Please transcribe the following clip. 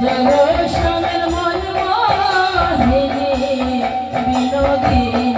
জল মন বিনোদিনী।